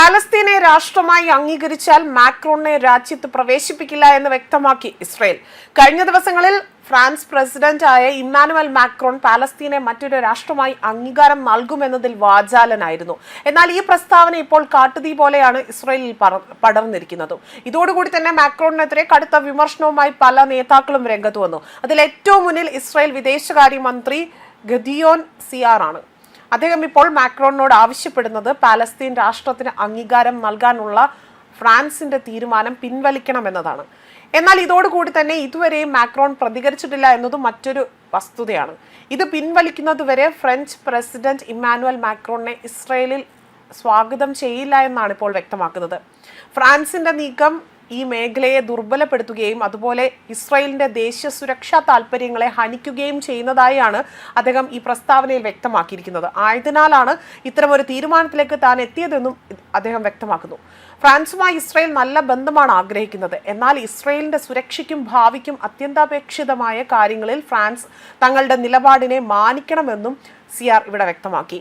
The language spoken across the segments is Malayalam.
പാലസ്തീനെ രാഷ്ട്രമായി അംഗീകരിച്ചാൽ മാക്രോണിനെ രാജ്യത്ത് പ്രവേശിപ്പിക്കില്ല എന്ന് വ്യക്തമാക്കി ഇസ്രയേൽ. കഴിഞ്ഞ ദിവസങ്ങളിൽ ഫ്രാൻസ് പ്രസിഡന്റായ ഇമ്മാനുവൽ മാക്രോൺ പാലസ്തീനെ മറ്റൊരു രാഷ്ട്രമായി അംഗീകാരം നൽകുമെന്നതിൽ വാചാലനായിരുന്നു. എന്നാൽ ഈ പ്രസ്താവന ഇപ്പോൾ കാട്ടുതീ പോലെയാണ് ഇസ്രയേലിൽ പടർന്നിരിക്കുന്നത്. ഇതോടുകൂടി തന്നെ മാക്രോണിനെതിരെ കടുത്ത വിമർശനവുമായി പല നേതാക്കളും രംഗത്ത് വന്നു. അതിൽ ഏറ്റവും മുന്നിൽ ഇസ്രയേൽ വിദേശകാര്യമന്ത്രി ഗദിയോൻ സിയാർ ആണ് അദ്ദേഹം ഇപ്പോൾ മാക്രോണിനോട് ആവശ്യപ്പെടുന്നത് പാലസ്തീൻ രാഷ്ട്രത്തിന് അംഗീകാരം നൽകാനുള്ള ഫ്രാൻസിന്റെ തീരുമാനം പിൻവലിക്കണമെന്നതാണ് എന്നാൽ ഇതോടുകൂടി തന്നെ ഇതുവരെയും മാക്രോൺ പ്രതികരിച്ചിട്ടില്ല എന്നത് മറ്റൊരു വസ്തുതയാണ്. ഇത് പിൻവലിക്കുന്നതുവരെ ഫ്രഞ്ച് പ്രസിഡന്റ് ഇമ്മാനുവൽ മാക്രോണിനെ ഇസ്രയേലിൽ സ്വാഗതം ചെയ്യില്ല എന്നാണ് ഇപ്പോൾ വ്യക്തമാക്കുന്നത്. ഫ്രാൻസിന്റെ നീക്കം ഈ മേഖലയെ ദുർബലപ്പെടുത്തുകയും അതുപോലെ ഇസ്രായേലിന്റെ ദേശീയ സുരക്ഷാ താല്പര്യങ്ങളെ ഹനിക്കുകയും ചെയ്യുന്നതായാണ് അദ്ദേഹം ഈ പ്രസ്താവനയിൽ വ്യക്തമാക്കിയിരിക്കുന്നത്. ആയതിനാലാണ് ഇത്തരമൊരു തീരുമാനത്തിലേക്ക് താൻ എത്തിയതെന്നും അദ്ദേഹം വ്യക്തമാക്കുന്നു. ഫ്രാൻസുമായി ഇസ്രായേൽ നല്ല ബന്ധമാണ് ആഗ്രഹിക്കുന്നത്. എന്നാൽ ഇസ്രായേലിന്റെ സുരക്ഷയ്ക്കും ഭാവിക്കും അത്യന്താപേക്ഷിതമായ കാര്യങ്ങളിൽ ഫ്രാൻസ് തങ്ങളുടെ നിലപാടിനെ മാനിക്കണമെന്നും സിയാർ ഇവിടെ വ്യക്തമാക്കി.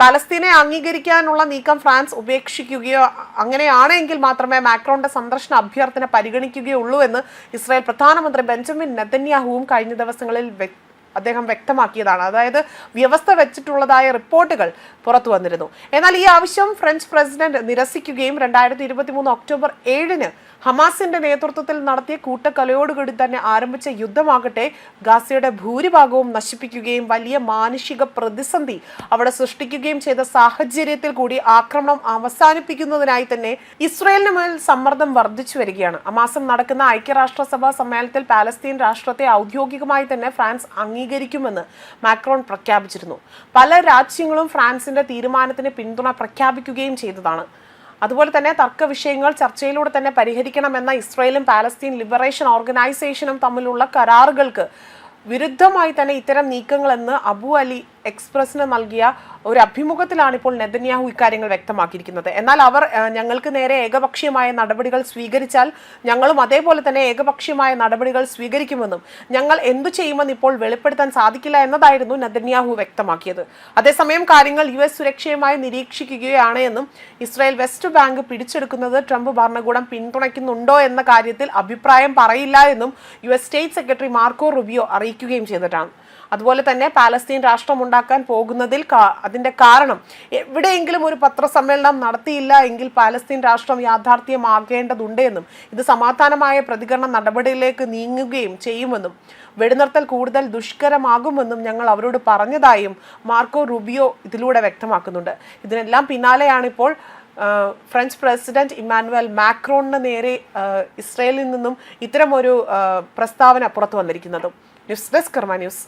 പാലസ്തീനെ അംഗീകരിക്കാനുള്ള നീക്കം ഫ്രാൻസ് ഉപേക്ഷിക്കുകയോ അങ്ങനെയാണെങ്കിൽ മാത്രമേ മാക്രോണിന്റെ സന്ദർശന അഭ്യർത്ഥന പരിഗണിക്കുകയുള്ളൂ എന്ന് ഇസ്രായേൽ പ്രധാനമന്ത്രി ബെഞ്ചമിൻ നെതന്യാഹുവും കഴിഞ്ഞ ദിവസങ്ങളിൽ വ്യക്ത അദ്ദേഹം വ്യക്തമാക്കിയതാണ്. അതായത് വ്യവസ്ഥ വെച്ചിട്ടുള്ളതായ റിപ്പോർട്ടുകൾ പുറത്തു വന്നിരുന്നു. എന്നാൽ ഈ ആവശ്യം ഫ്രഞ്ച് പ്രസിഡന്റ് നിരസിക്കുകയും രണ്ടായിരത്തി ഇരുപത്തി മൂന്ന് ഒക്ടോബർ ഏഴിന് ഹമാസിന്റെ നേതൃത്വത്തിൽ നടത്തിയ കൂട്ടക്കലയോടുകൂടി തന്നെ ആരംഭിച്ച യുദ്ധമാകട്ടെ ഗാസയുടെ ഭൂരിഭാഗവും നശിപ്പിക്കുകയും വലിയ മാനുഷിക പ്രതിസന്ധി അവിടെ സൃഷ്ടിക്കുകയും ചെയ്ത സാഹചര്യത്തിൽ കൂടി ആക്രമണം അവസാനിപ്പിക്കുന്നതിനായി തന്നെ ഇസ്രയേലിന് മേൽ സമ്മർദ്ദം വർദ്ധിച്ചു വരികയാണ്. അമാസം നടക്കുന്ന ഐക്യരാഷ്ട്രസഭാ സമ്മേളനത്തിൽ പാലസ്തീൻ രാഷ്ട്രത്തെ ഔദ്യോഗികമായി തന്നെ ഫ്രാൻസ് അംഗീകരിക്കുമെന്ന് മാക്രോൺ പ്രഖ്യാപിച്ചിരുന്നു. പല രാജ്യങ്ങളും ഫ്രാൻസിന്റെ തീരുമാനത്തിന് പിന്തുണ പ്രഖ്യാപിക്കുകയും ചെയ്തതാണ്. അതുപോലെ തന്നെ തർക്ക വിഷയങ്ങൾ ചർച്ചയിലൂടെ തന്നെ പരിഹരിക്കണമെന്ന ഇസ്രയേലും പാലസ്തീൻ ലിബറേഷൻ ഓർഗനൈസേഷനും തമ്മിലുള്ള കരാറുകൾക്ക് വിരുദ്ധമായി തന്നെ ഇത്തരം നീക്കങ്ങളെന്ന് അബു അലി എക്സ്പ്രസിന് നൽകിയ ഒരു അഭിമുഖത്തിലാണ് ഇപ്പോൾ നെതന്യാഹു ഇക്കാര്യങ്ങൾ വ്യക്തമാക്കിയിരിക്കുന്നത്. എന്നാൽ അവർ ഞങ്ങൾക്ക് നേരെ ഏകപക്ഷീയമായ നടപടികൾ സ്വീകരിച്ചാൽ ഞങ്ങളും അതേപോലെ തന്നെ ഏകപക്ഷീയമായ നടപടികൾ സ്വീകരിക്കുമെന്നും ഞങ്ങൾ എന്തു ചെയ്യുമെന്ന് ഇപ്പോൾ വെളിപ്പെടുത്താൻ സാധിക്കില്ല എന്നതായിരുന്നു നെതന്യാഹു വ്യക്തമാക്കിയത്. അതേസമയം കാര്യങ്ങൾ യു എസ് സുരക്ഷയുമായി നിരീക്ഷിക്കുകയാണ് എന്നും ഇസ്രായേൽ വെസ്റ്റ് ബാങ്ക് പിടിച്ചെടുക്കുന്നത് ട്രംപ് ഭരണകൂടം പിന്തുണയ്ക്കുന്നുണ്ടോ എന്ന കാര്യത്തിൽ അഭിപ്രായം പറയില്ല എന്നും U S state secretary Marco Rubio അറിയിക്കുകയും ചെയ്തിട്ടാണ്. അതുപോലെ തന്നെ പാലസ്തീൻ രാഷ്ട്രം ഉണ്ടാക്കാൻ പോകുന്നതിൽ അതിന്റെ കാരണം എവിടെയെങ്കിലും ഒരു പത്രസമ്മേളനം നടത്തിയില്ല എങ്കിൽ പാലസ്തീൻ രാഷ്ട്രം യാഥാർത്ഥ്യമാകേണ്ടതുണ്ട് എന്നും ഇത് സമാധാനമായ പ്രതികരണ നടപടിയിലേക്ക് നീങ്ങുകയും ചെയ്യുമെന്നും വെടിനിർത്തൽ കൂടുതൽ ദുഷ്കരമാകുമെന്നും ഞങ്ങൾ അവരോട് പറഞ്ഞതായും മാർക്കോ റുബിയോ ഇതിലൂടെ വ്യക്തമാക്കുന്നുണ്ട്. ഇതിനെല്ലാം പിന്നാലെയാണിപ്പോൾ ഫ്രഞ്ച് പ്രസിഡന്റ് ഇമ്മാനുവൽ മാക്രോണിന് നേരെ ഇസ്രയേലിൽ നിന്നും ഇത്തരമൊരു പ്രസ്താവന പുറത്തു വന്നിരിക്കുന്നതും. News desk Karma news.